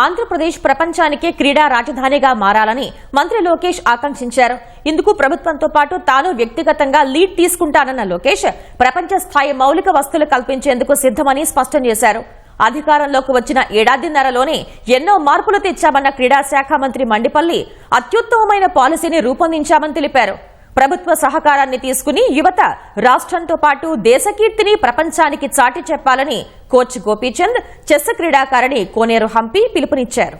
ఆంధ్రప్రదేశ్ ప్రపంచానికే క్రీడా రాజధానిగా మారాలని మంత్రి లోకేష్ ఆకాంక్షించారు. ఇందుకు ప్రభుత్వంతో పాటు తాను వ్యక్తిగతంగా లీడ్ తీసుకుంటానన్న లోకేష్ ప్రపంచ స్థాయి మౌలిక వస్తువులు కల్పించేందుకు సిద్దమని స్పష్టం చేశారు. అధికారంలోకి వచ్చిన ఏడాదిన్నరలోనే ఎన్నో మార్పులు తెచ్చామన్న క్రీడా శాఖ మంత్రి మండిపల్లి అత్యుత్తమమైన పాలసీని రూపొందించామని తెలిపారు. ప్రభుత్వ సహకారాన్ని తీసుకుని యువత రాష్ట్రంతో పాటు దేశకీర్తిని ప్రపంచానికి చాటి చెప్పాలని కోచ్ గోపీచంద్ చెస్ క్రీడాకారిణి కోనేరు హంపి పిలుపునిచ్చారు.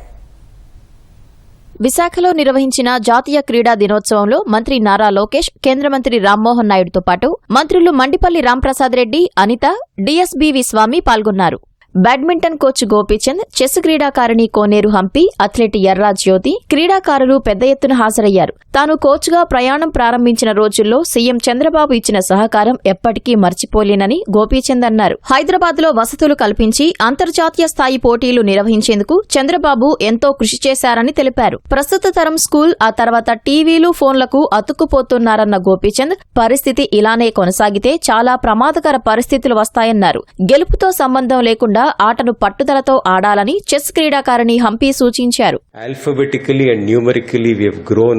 విశాఖలో నిర్వహించిన జాతీయ క్రీడా దినోత్సవంలో మంత్రి నారా లోకేష్ కేంద్ర మంత్రి రామ్మోహన్ నాయుడుతో పాటు మంత్రులు మండిపల్లి రాంప్రసాద్ రెడ్డి అనిత డిఎస్బీవి స్వామి పాల్గొన్నారు. బ్యాడ్మింటన్ కోచ్ గోపీచంద్ చెస్ క్రీడాకారిణి కోనేరు హంపి అథ్లెట్ ఎర్రా జ్యోతి క్రీడాకారులు పెద్ద ఎత్తున హాజరయ్యారు. తాను కోచ్గా ప్రయాణం ప్రారంభించిన రోజుల్లో సీఎం చంద్రబాబు ఇచ్చిన సహకారం ఎప్పటికీ మర్చిపోలేనని గోపీచంద్ అన్నారు. హైదరాబాద్లో వసతులు కల్పించి అంతర్జాతీయ స్థాయి పోటీలు నిర్వహించేందుకు చంద్రబాబు ఎంతో కృషి చేశారని తెలిపారు. ప్రస్తుత తరం స్కూల్ ఆ తర్వాత టీవీలు ఫోన్లకు అతుక్కుపోతున్నారన్న గోపీచంద్ పరిస్థితి ఇలానే కొనసాగితే చాలా ప్రమాదకర పరిస్థితులు వస్తాయన్నారు. గెలుపుతో సంబంధం లేకుండా కూడా ఆటను పట్టుదలతో ఆడాలని చెస్ క్రీడాకారిణి హంపి సూచించారు. Alphabetically and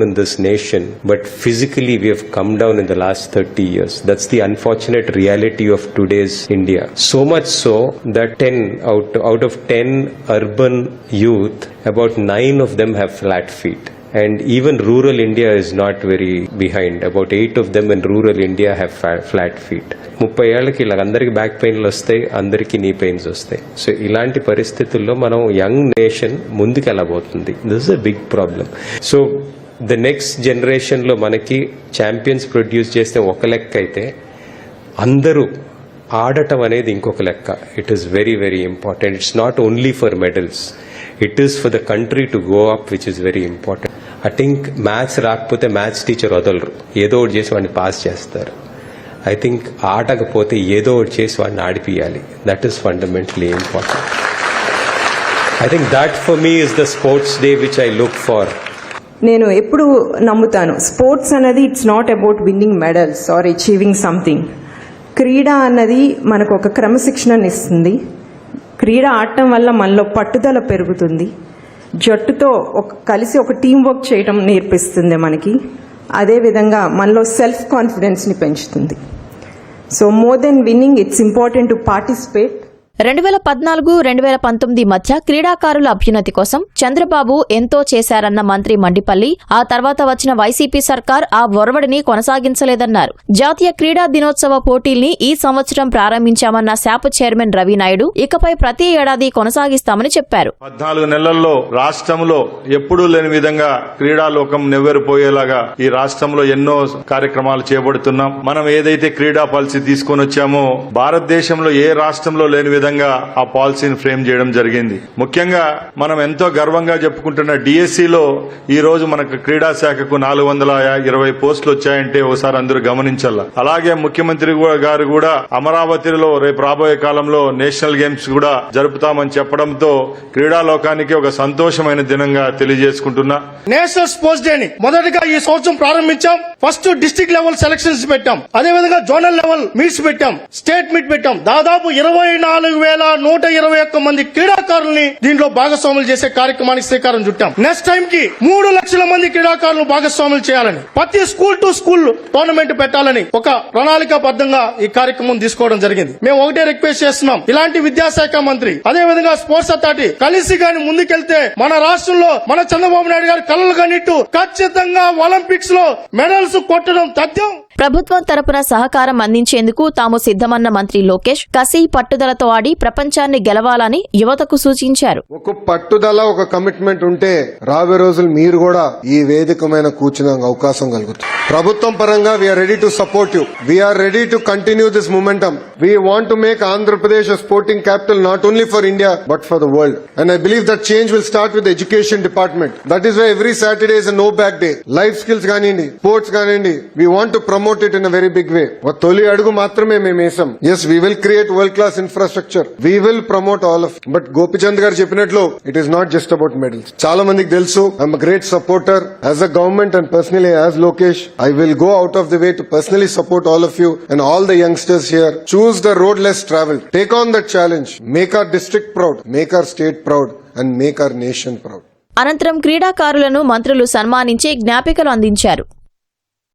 in nation but physically we have down in years that's the of today's India much out out urban youth about 9 of them have flat feet And even rural India is not very behind. About 8 of them in rural India have fa- flat feet. ముప్పై ఏళ్ళకి ఇలా అందరికి back పెయిన్లు వస్తాయి అందరికీ నీ pains వస్తాయి. So ఇలాంటి పరిస్థితుల్లో మనం యంగ్ నేషన్ ముందుకు వెళ్ళబోతుంది this a big problem so the next జనరేషన్లో మనకి ఛాంపియన్స్ ప్రొడ్యూస్ చేస్తే ఒక లెక్క అయితే అందరూ ఆడటం అనేది ఇంకొక లెక్క. It is very very important it's not only for medals it is for the country to go up which is very important I think maths రాకపోతే మ్యాథ్స్ టీచర్ వదలరు. ఏదో ఒకటి చేసి వాడిని పాస్ చేస్తారు. ఐ థింక్ ఆడకపోతే ఏదో ఒకటి చేసి వాడిని ఆడిపియాలి. That is fundamentally important I think that for me is the sports day which I look for నేను ఎప్పుడు నమ్ముతాను. స్పోర్ట్స్ అనేది it's not about winning medals or achieving something క్రీడ అన్నది మనకు ఒక క్రమశిక్షణను ఇస్తుంది. క్రీడ ఆడటం వల్ల మనలో పట్టుదల పెరుగుతుంది. జట్టుతో ఒక కలిసి ఒక టీం వర్క్ చేయడం నేర్పిస్తుంది మనకి. అదేవిధంగా మనలో సెల్ఫ్ కాన్ఫిడెన్స్ని పెంచుతుంది. So more than winning it's important to participate రెండు వేల పద్నాలుగు రెండు వేల పంతొమ్మిది మధ్య క్రీడాకారుల అభ్యున్నతి కోసం చంద్రబాబు ఎంతో చేశారన్న మంత్రి మండిపల్లి ఆ తర్వాత వచ్చిన వైసీపీ సర్కార్ ఆ ఒరవడిని కొనసాగించలేదన్నారు. జాతీయ క్రీడా దినోత్సవ పోటీల్ని ఈ సంవత్సరం ప్రారంభించామన్న శాప్ చైర్మన్ రవినాయుడు ఇకపై ప్రతి ఏడాది కొనసాగిస్తామని చెప్పారు. పద్నాలుగు నెలల్లో రాష్ట్రంలో ఎప్పుడూ లేని విధంగా క్రీడాలోకం నెవ్వెరిపోయేలాగా ఈ రాష్ట్రంలో ఎన్నో కార్యక్రమాలు చేపడుతున్నాం. మనం ఏదైతే క్రీడా పాలసీ తీసుకొని వచ్చామో భారతదేశంలో ఏ రాష్ట్రంలో లేని విధంగా ఆ పాలసీని ఫ్రేమ్ చేయడం జరిగింది. ముఖ్యంగా మనం ఎంతో గర్వంగా చెప్పుకుంటున్న డిఎస్సిలో ఈ రోజు మనకు క్రీడా శాఖకు నాలుగు వందల ఇరవై పోస్టులు వచ్చాయంటే ఒకసారి అందరూ గమనించాల. అలాగే ముఖ్యమంత్రి గారు కూడా అమరావతిలో రేపు రాబోయే కాలంలో నేషనల్ గేమ్స్ కూడా జరుపుతామని చెప్పడంతో క్రీడా లోకానికి ఒక సంతోషమైన దినంగా తెలియజేసుకుంటున్నా. నేషనల్ స్పోర్ట్స్ డే ని మొదటగా ఈ సంవత్సరం ప్రారంభించాం. ఫస్ట్ డిస్ట్రిక్ట్ లెవెల్ సెలక్షన్స్ పెట్టాం. అదే విధంగా జోనల్ లెవెల్ మీట్స్ పెట్టాం. స్టేట్ మీట్ పెట్టాం. దాదాపు ఇరవై నాలుగు వేల నూట ఇరవై ఒక్క మంది క్రీడాకారుల్ని దీంట్లో భాగస్వాములు చేసే కార్యక్రమానికి శ్రీకారం చుట్టాం. నెక్స్ట్ టైం కి మూడు లక్షల మంది క్రీడాకారులు భాగస్వాములు చేయాలని ప్రతి స్కూల్ టు స్కూల్ టోర్నమెంట్ పెట్టాలని ఒక ప్రణాళికాబద్ధంగా ఈ కార్యక్రమం తీసుకోవడం జరిగింది. మేము ఒకటే రిక్వెస్ట్ చేస్తున్నాం. ఇలాంటి విద్యాశాఖ మంత్రి అదే విధంగా స్పోర్ట్స్ అథారిటీ కలిసి గాని ముందుకెళ్తే మన రాష్ట్రంలో మన చంద్రబాబు నాయుడు గారు కలలు కనిట్టు ఖచ్చితంగా ఒలింపిక్స్లో మెడల్స్ కొట్టడం తథ్యం. ప్రభుత్వం తరపున సహకారం అందించేందుకు తాము సిద్ధమన్న మంత్రి లోకేష్ కసి పట్టుదలతో ఆడి ప్రపంచాన్ని గెలవాలని యువతకు సూచించారు. ఒక పట్టుదల ఒక కమిట్మెంట్ ఉంటే రాబోయే రోజులు మీరు కూడా ఈ వేదికమైన కూర్చునే అవకాశం కలుగుతుంది. ప్రభుత్వం పరంగా we are ready to support you we are ready to continue this momentum we want to make Andhra Pradesh sporting capital not only for India but for the world and I believe that change will start with education department that is why every Saturday is no bag day life skills కానివ్వండి sports కానివ్వండి we want to promote it in very big way ఒక తొలి అడుగు మాత్రమే మేము వేసాం. Yes we will create world class infrastructure we will promote all of but Gopichand garu చెప్పినట్లు it is not just about medals చాలా మందికి తెలుసు I'm great supporter as a government and personally as Lokesh I will go out of the way to personally support all of you and all the youngsters here choose the road less travel take on that challenge make our district proud make our state proud and make our nation proud అనంతరం క్రీడాకారులను మంత్రులు సన్మానించి జ్ఞాపికలు అందించారు.